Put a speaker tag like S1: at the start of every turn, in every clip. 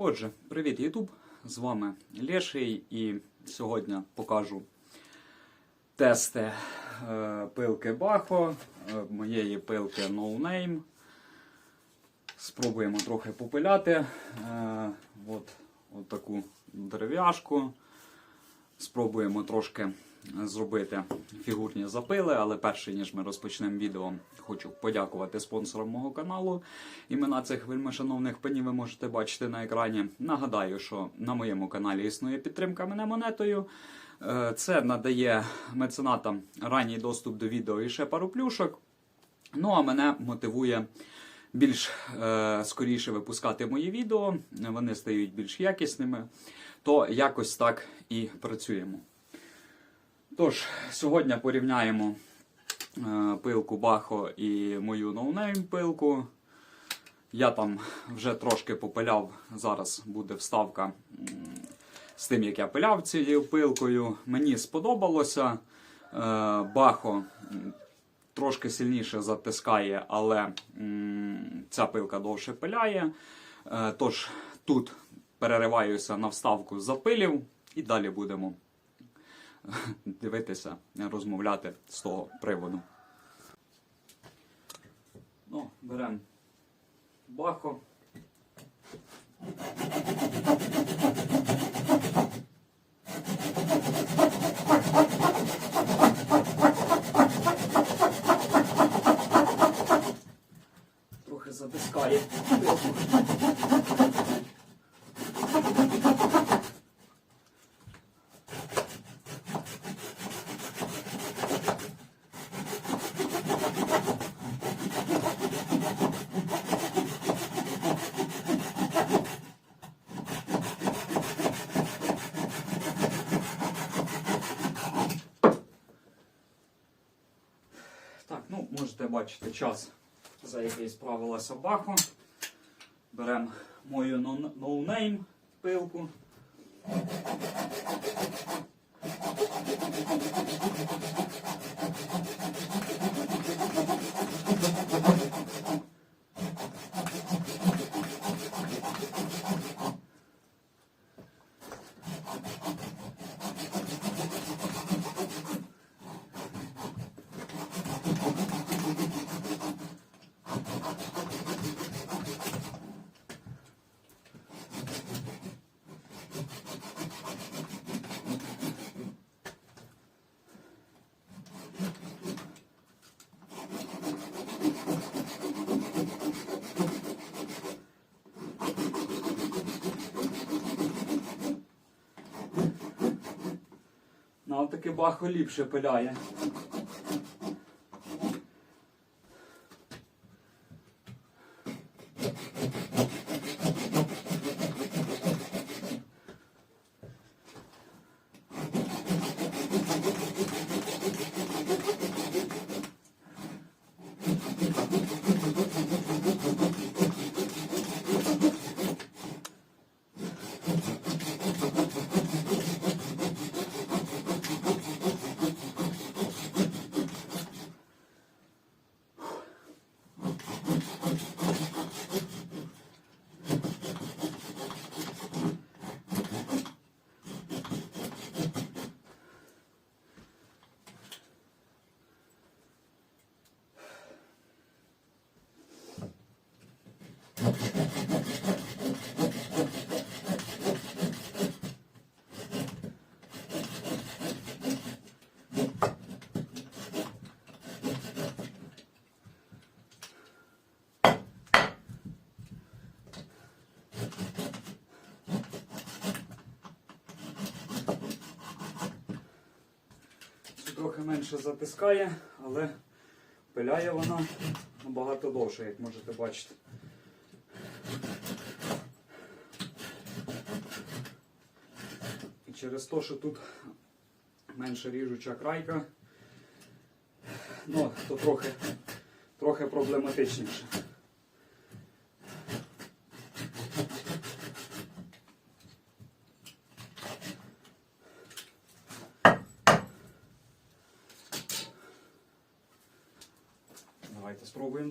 S1: Отже, привіт, Ютуб! З вами Леший і сьогодні покажу тести е, пилки Бахо, е, моєї пилки No Name. Спробуємо трохи попиляти. Е, от, от таку дерев'яшку. Спробуємо трошки зробити фігурні запили, але перше ніж ми розпочнемо відео, хочу подякувати спонсорам мого каналу. Імена цих вельмишановних панів ви можете бачити на екрані. Нагадаю, що на моєму каналі існує підтримка мене монетою. Е, Це надає меценатам ранній доступ до відео і ще пару плюшок. Ну а мене мотивує більш е, скоріше випускати мої відео, вони стають більш якісними, то якось так і працюємо. Тож, сьогодні порівняємо е, пилку Бахо і мою ноунейм пилку. Я там вже трошки попиляв, зараз буде вставка з тим, як я пиляв цією пилкою. Мені сподобалося. Е, Бахо трошки сильніше затискає, але ця пилка довше пиляє. Е, Тож тут перериваюся на вставку запилів і далі будемо дивитися, розмовляти з того приводу. Ну, беремо бахо. Трохи затискає. Так, ну, можете бачити час, за який справилася собаку. Беремо мою no- ноунейм пилку. Таки Бахо ліпше пиляє. Трохи менше затискає, але пиляє вона набагато довше, як можете бачити. І через те, що тут менше ріжуча крайка, ну, то трохи, трохи проблематичніше.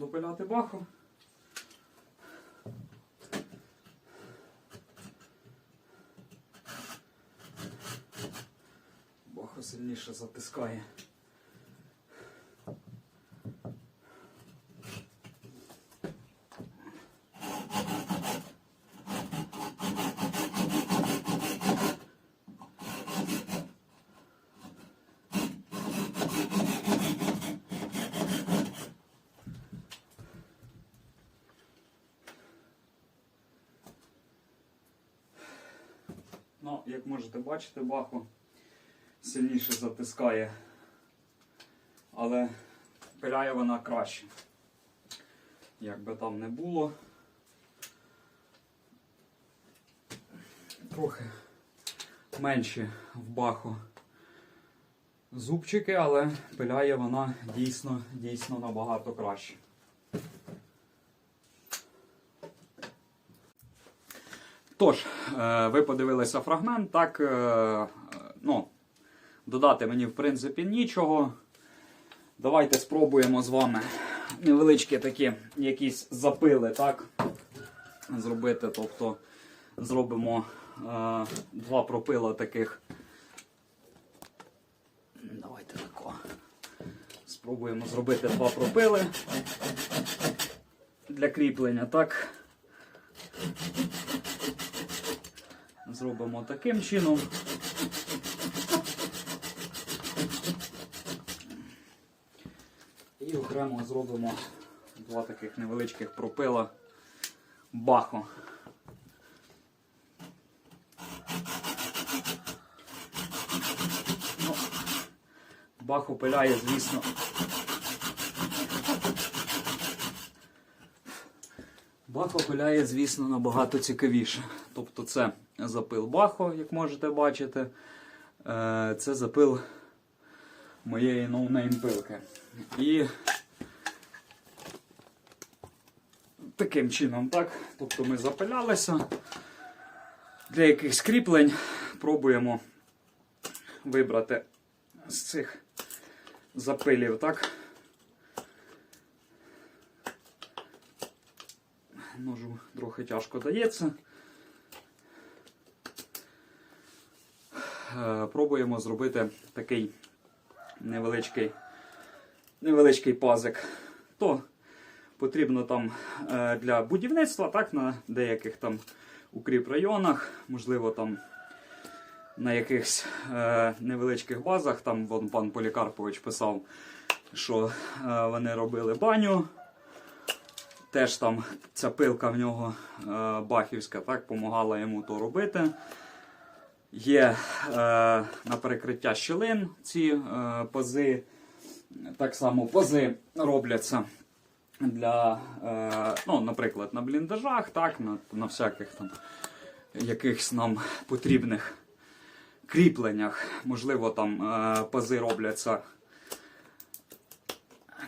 S1: попиляти бахом. Бахо сильніше затискає. Бачити, баху сильніше затискає, але пиляє вона краще. Як би там не було. Трохи менші в баху зубчики, але пиляє вона дійсно, дійсно набагато краще. Тож, е, ви подивилися фрагмент, так, е, ну, додати мені, в принципі, нічого. Давайте спробуємо з вами невеличкі такі якісь запили, так, зробити. Тобто зробимо е, два пропила таких. Давайте тако. Спробуємо зробити два пропили для кріплення, так. Зробимо таким чином. І окремо зробимо два таких невеличких пропила бахо. Ну, бахо пиляє, звісно. Бахо пиляє, звісно, набагато цікавіше. Тобто це запил Бахо, як можете бачити. Е, Це запил моєї ноунейм пилки. І таким чином, так? Тобто ми запилялися. Для якихось кріплень пробуємо вибрати з цих запилів, так? Ножу трохи тяжко дається. Пробуємо зробити такий невеличкий, невеличкий пазик. То потрібно там е, для будівництва, так, на деяких там укріп можливо, там на якихось е, невеличких базах. Там вон пан Полікарпович писав, що е, вони робили баню. Теж там ця пилка в нього е, бахівська, так, допомагала йому то робити. Є е, на перекриття щілин ці е, пази. Так само пази робляться для, е, ну, наприклад, на бліндажах, так, на, на всяких там якихось нам потрібних кріпленнях. Можливо, там е, пази робляться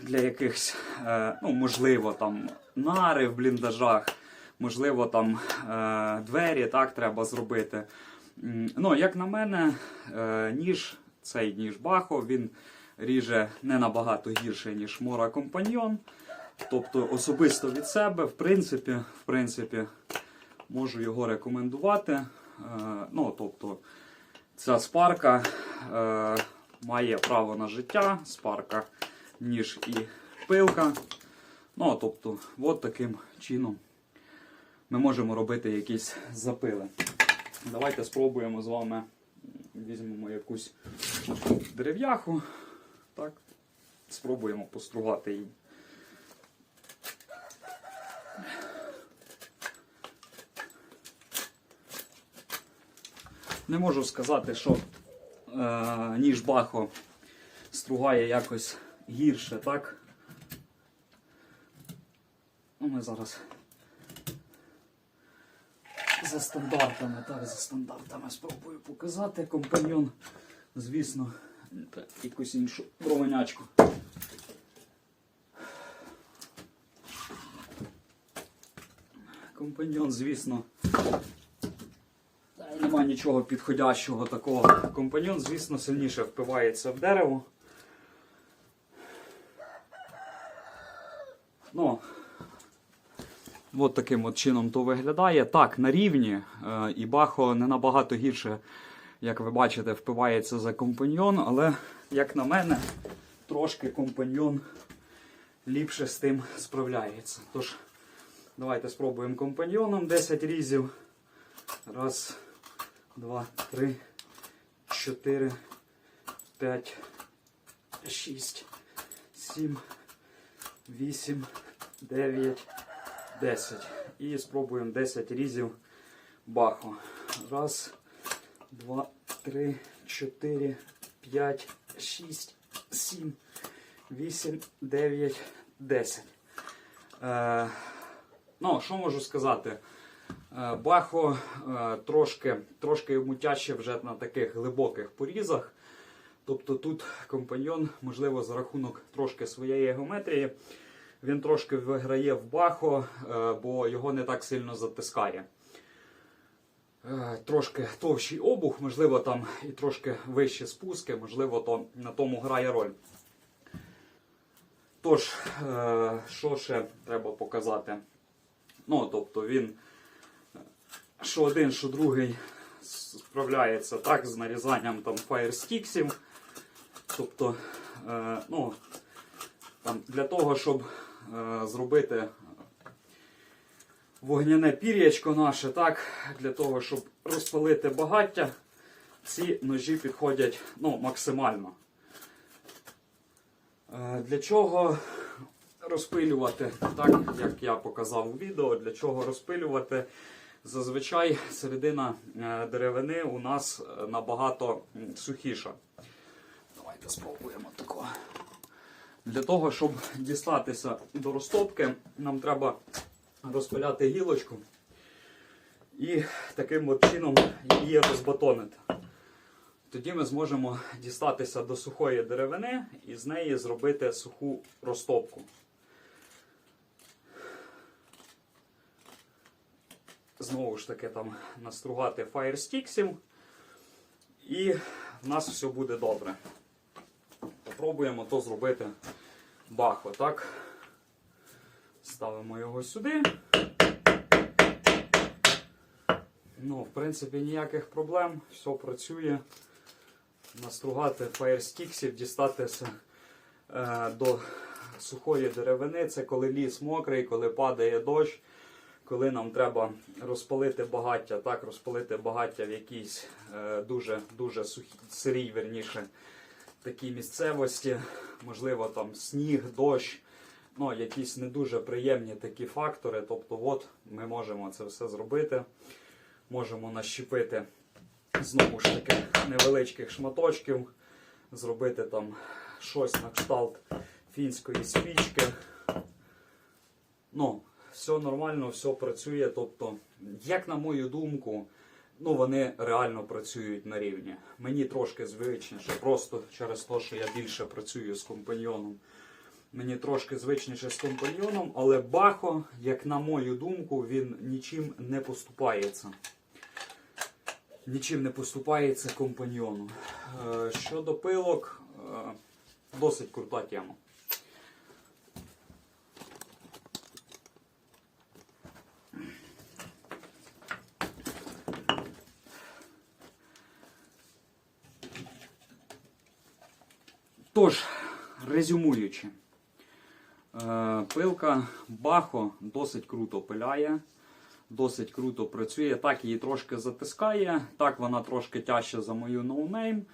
S1: для якихось, е, ну, можливо, там нари в бліндажах, можливо, там е, двері так треба зробити. Ну, як на мене, е, ніж, цей ніж Бахо, він ріже не набагато гірше, ніж Мора Компаньйон. Тобто, особисто від себе, в принципі, в принципі, можу його рекомендувати. Е, Ну, тобто, ця спарка е, має право на життя, спарка, ніж і пилка. Ну, тобто, от таким чином ми можемо робити якісь запили. Давайте спробуємо з вами. Візьмемо якусь дерев'яху. Так. Спробуємо постругати її. Не можу сказати, що е, ніж Бахо стругає якось гірше, так? Ну, ми зараз за стандартами, так, за стандартами спробую показати. Компаньон, звісно, якусь іншу бровенячку. Компаньон, звісно. та й Нема нічого підходящого такого. Компаньон, звісно, сильніше впивається в дерево. Ну, От таким от чином то виглядає. Так, на рівні, е, і Бахо не набагато гірше як ви бачите, впивається за компаньйон, але, як на мене, трошки компаньйон ліпше з тим справляється. Тож, давайте спробуємо компаньйоном 10 різів. Раз, два, три, чотири, п'ять, шість, сім, вісім, дев'ять, десять. І спробуємо 10 різів баху. Раз, два, три, чотири, п'ять, шість, сім, вісім, дев'ять, десять. Е, ну, що можу сказати? Е, Бахо е, трошки, трошки йому тяжче вже на таких глибоких порізах. Тобто тут компаньйон, можливо, за рахунок трошки своєї геометрії, він трошки виграє в Бахо, е, бо його не так сильно затискає. Е, Трошки товщий обух, можливо, там і трошки вищі спуски, можливо, то на тому грає роль. Тож, е, що ще треба показати? Ну, тобто він що один, що другий справляється так з нарізанням там фаєрстіксів. Тобто, ну, там, для того, щоб зробити вогняне пір'ячко наше, так, для того, щоб розпалити багаття, ці ножі підходять ну, максимально. Е, Для чого розпилювати, так як я показав у відео, для чого розпилювати? Зазвичай середина е, деревини у нас е, набагато сухіша. Давайте спробуємо такого. Для того, щоб дістатися до розтопки, нам треба розпиляти гілочку і таким от чином її розбатонити. Тоді ми зможемо дістатися до сухої деревини і з неї зробити суху розтопку. Знову ж таки там настругати фаєрстіксів, і в нас все буде добре. Попробуємо то зробити бахо, так? Ставимо його сюди. Ну, в принципі, ніяких проблем, все працює. Настругати фаєрстіксів, дістатися е, до сухої деревини. Це коли ліс мокрий, коли падає дощ, коли нам треба розпалити багаття, так, розпалити багаття в якійсь е, дуже, дуже сухій, сирій, верніше, такій місцевості, можливо, там сніг, дощ, ну, якісь не дуже приємні такі фактори. Тобто, от ми можемо це все зробити. Можемо нащепити знову ж таки невеличких шматочків, зробити там щось на кшталт фінської свічки. Ну, все нормально, все працює. Тобто, як на мою думку, ну вони реально працюють на рівні. Мені трошки звичніше, просто через те, що я більше працюю з компаньйоном. Мені трошки звичніше з компаньйоном, але Бахо, як на мою думку, він нічим не поступається. Нічим не поступається компаньйону. Е, Щодо пилок, е, досить крута тема. Тож, резюмуючи, е, пилка Бахо досить круто пиляє, досить круто працює. Так її трошки затискає, так вона трошки тяжча за мою ноунейм.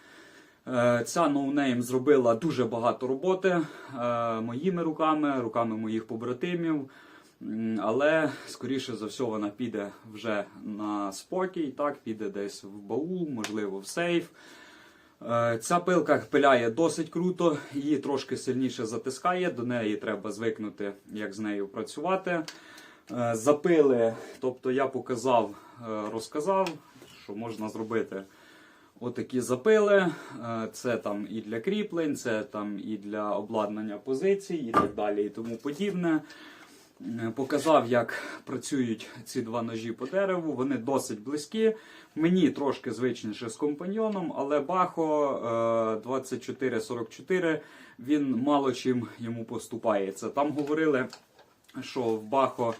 S1: Е, Ця ноунейм зробила дуже багато роботи е, моїми руками, руками моїх побратимів. Але, скоріше за все, вона піде вже на спокій, так, піде десь в баул, можливо, в сейф. Е, Ця пилка пиляє досить круто, її трошки сильніше затискає, до неї треба звикнути, як з нею працювати. Е, Запили, тобто я показав, е, розказав, що можна зробити отакі запили. Це там і для кріплень, це там і для обладнання позицій, і так далі, і тому подібне. Е, Показав, як працюють ці два ножі по дереву. Вони досить близькі. Мені трошки звичніше з компаньйоном, але Бахо е, 2444 він мало чим йому поступається. Там говорили, що в Бахо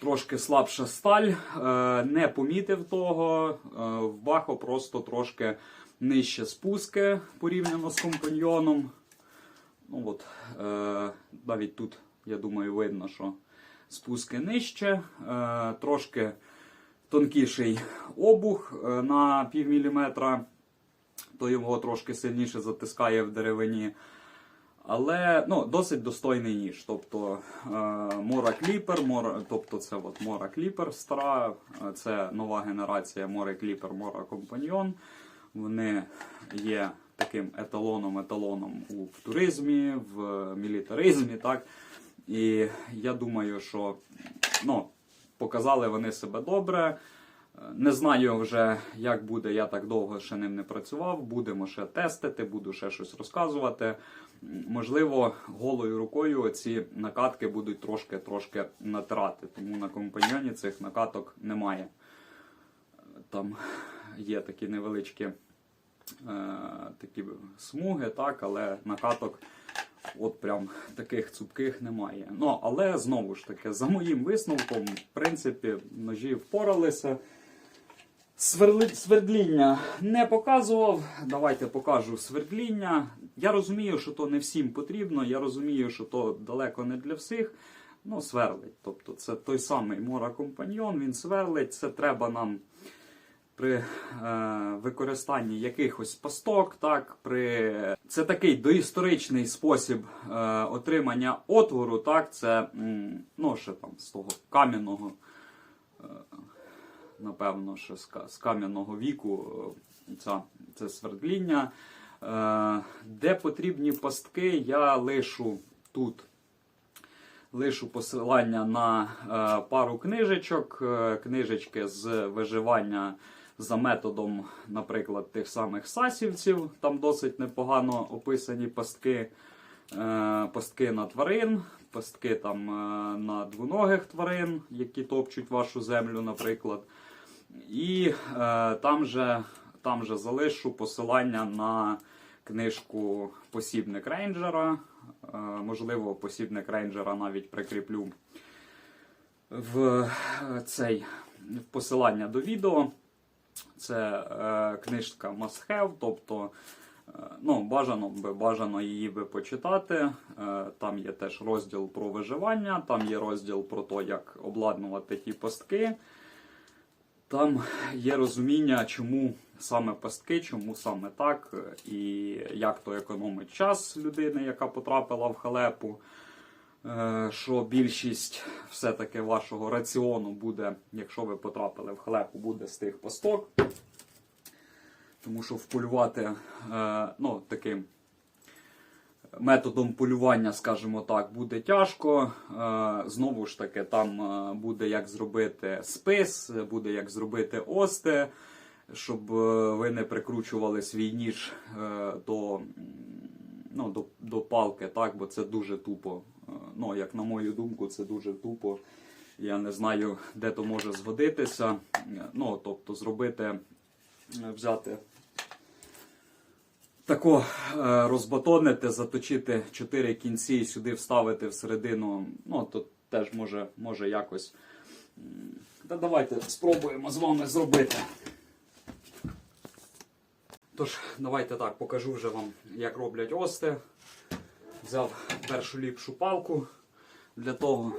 S1: трошки слабша сталь. Е, Не помітив того. Е, В Бахо просто трошки нижче спуски порівняно з компаньйоном. Ну от, е, навіть тут, я думаю, видно, що спуски нижче, е, трошки тонкіший обух е, на пів міліметра, то його трошки сильніше затискає в деревині. Але ну, досить достойний ніж. Тобто е, Мора Кліпер, тобто це Мора Кліпер стара, це нова генерація Мора Кліпер, Мора Компаньйон. Вони є таким еталоном, еталоном у в туризмі, в мілітаризмі. Так? І я думаю, що ну, показали вони себе добре. Не знаю вже, як буде, я так довго ще ним не працював. Будемо ще тестити, буду ще щось розказувати. Можливо, голою рукою ці накатки будуть трошки-трошки натирати, тому на компаньйоні цих накаток немає. Там є такі невеличкі е, такі смуги, так, але накаток от прям таких цупких немає. Ну, але знову ж таки, за моїм висновком, в принципі, ножі впоралися. Сверли... Свердління не показував. Давайте покажу свердління. Я розумію, що то не всім потрібно. Я розумію, що то далеко не для всіх. Ну, сверлить. Тобто, це той самий Мора Компаньйон, він сверлить. Це треба нам при е, використанні якихось пасток. Так, при... Це такий доісторичний спосіб е, отримання отвору. Так, це ну, ще там з того кам'яного напевно, ще з, з кам'яного віку е, ця, це свердління. Е, Де потрібні пастки, я лишу тут. Лишу посилання на е, пару книжечок, е, книжечки з виживання за методом, наприклад, тих самих сасівців. Там досить непогано описані пастки, е, пастки на тварин, пастки там е, на двоногих тварин, які топчуть вашу землю, наприклад. І е, там, же, там же залишу посилання на книжку Посібник рейнджера. Можливо, посібник рейнджера навіть прикріплю в цей в посилання до відео. Це е, книжка Must Have, тобто е, ну, бажано, би, бажано її би почитати. Е, там є теж розділ про виживання, там є розділ про те, як обладнувати ті пастки. Там є розуміння, чому саме пастки, чому саме так, і як то економить час людини, яка потрапила в халепу. Е, Що більшість все-таки вашого раціону буде, якщо ви потрапили в халепу, буде з тих пасток. Тому що вполювати е, ну, таким методом полювання, скажімо так, буде тяжко. Е, Знову ж таки, там буде як зробити спис, буде як зробити ости, щоб ви не прикручували свій ніж до, ну, до, до палки, так, бо це дуже тупо. Е, Ну, як на мою думку, це дуже тупо. Я не знаю, де то може згодитися. Е, Ну, тобто, зробити, е, взяти тако розбатонити, заточити чотири кінці і сюди вставити всередину. Ну, то теж може, може якось. Та давайте спробуємо з вами зробити. Тож, давайте так, покажу вже вам, як роблять ости. Взяв першу ліпшу палку для того.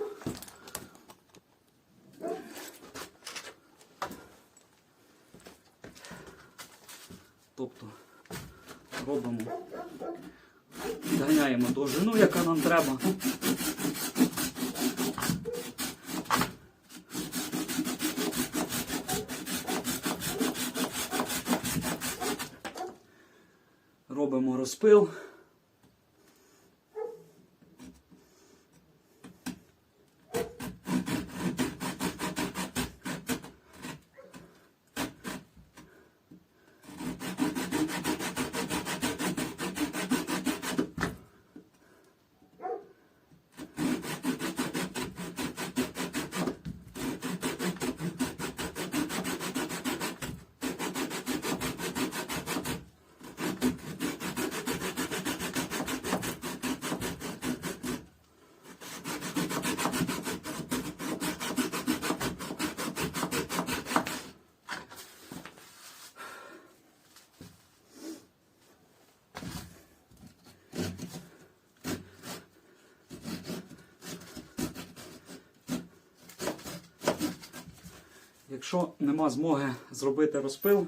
S1: Тобто робимо, зганяємо довжину, яка нам треба. Робимо розпил. Якщо нема змоги зробити розпил,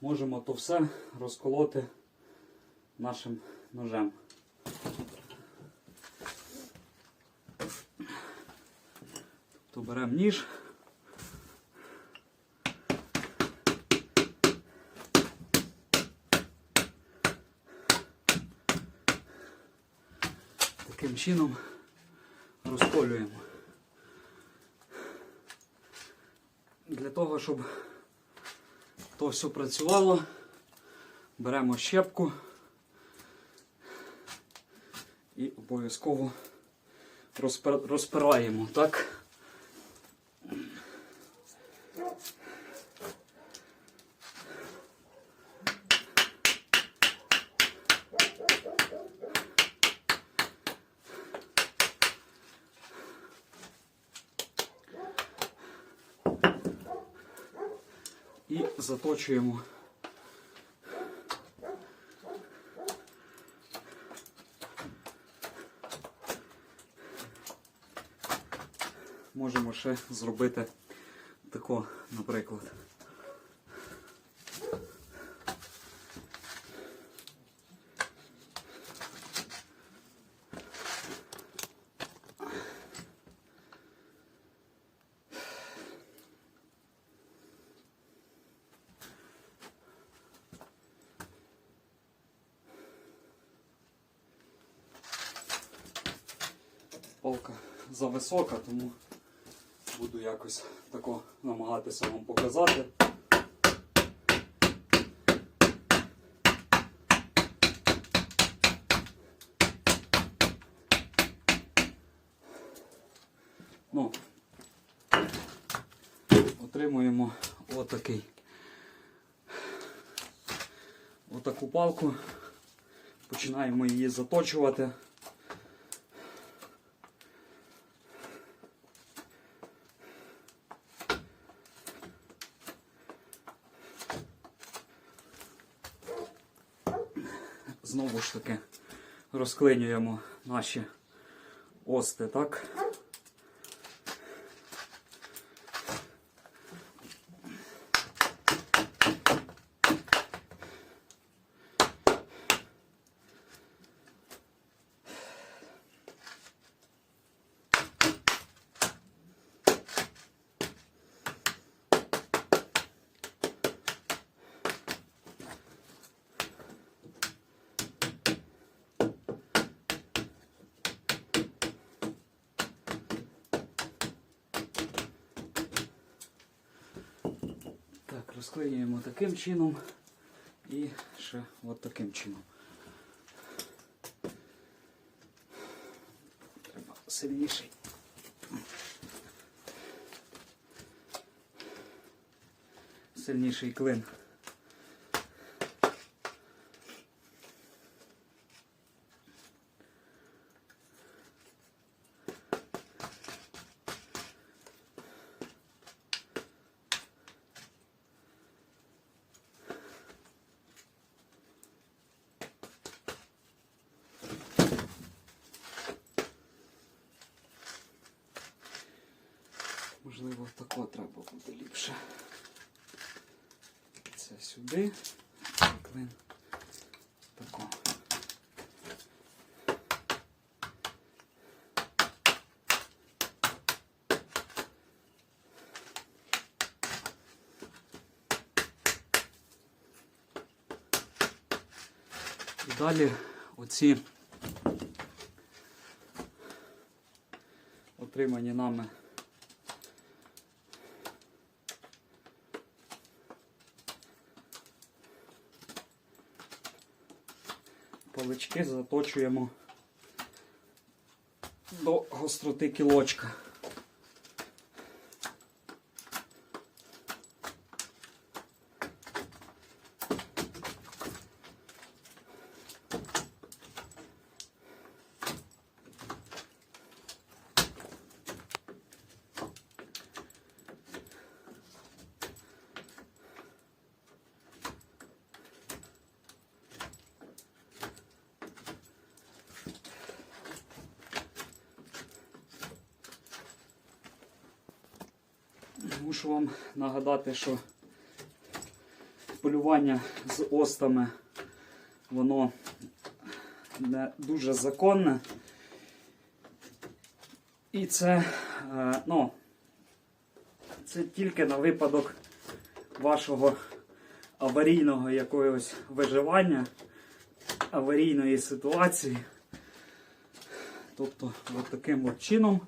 S1: можемо то все розколоти нашим ножем. То беремо ніж. Таким чином розколюємо. Для того, щоб то все працювало, беремо щепку і обов'язково розпир- розпираємо, так? І заточуємо. Можемо ще зробити тако, наприклад. Зависока, тому буду якось тако намагатися вам показати. Ну, отримуємо отакий. Отаку палку. Починаємо її заточувати. Знову ж таки розклинюємо наші ости, так? Так, розклеюємо таким чином і ще от таким чином. Треба сильніший. Сильніший клин. Можливо, тако треба буде ліпше. Це сюди, клин. Тако. Далі оці отримані нами палички заточуємо до гостроти кілочка. Мушу вам нагадати, що полювання з остами воно не дуже законне. І це, е, ну, це тільки на випадок вашого аварійного якогось виживання, аварійної ситуації. Тобто, от таким от чином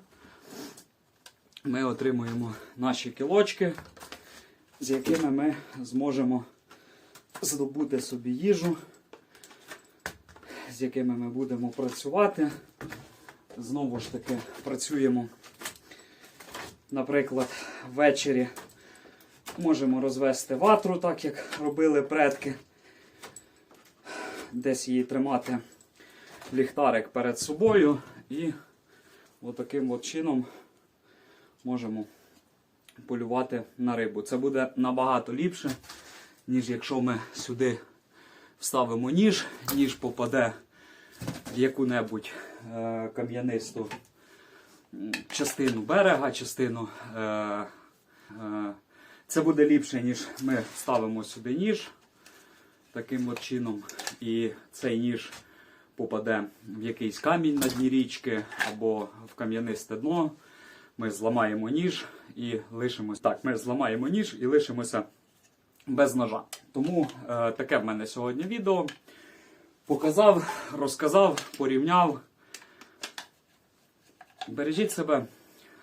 S1: ми отримуємо наші кілочки, з якими ми зможемо здобути собі їжу, з якими ми будемо працювати. Знову ж таки, працюємо, наприклад, ввечері можемо розвести ватру, так як робили предки. Десь її тримати ліхтарик перед собою і отаким от чином можемо полювати на рибу. Це буде набагато ліпше, ніж якщо ми сюди вставимо ніж, ніж попаде в яку-небудь е, кам'янисту частину берега, частину. Е, е, це буде ліпше, ніж ми ставимо сюди ніж таким от чином, і цей ніж попаде в якийсь камінь на дні річки або в кам'янисте дно. Ми зламаємо ніж і лишимось. Так, ми зламаємо ніж і лишимося без ножа. Тому е, таке в мене сьогодні відео. Показав, розказав, порівняв. Бережіть себе.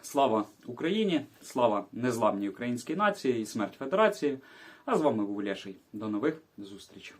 S1: Слава Україні! Слава незламній українській нації і смерть Федерації. А з вами був Леший. До нових зустрічей.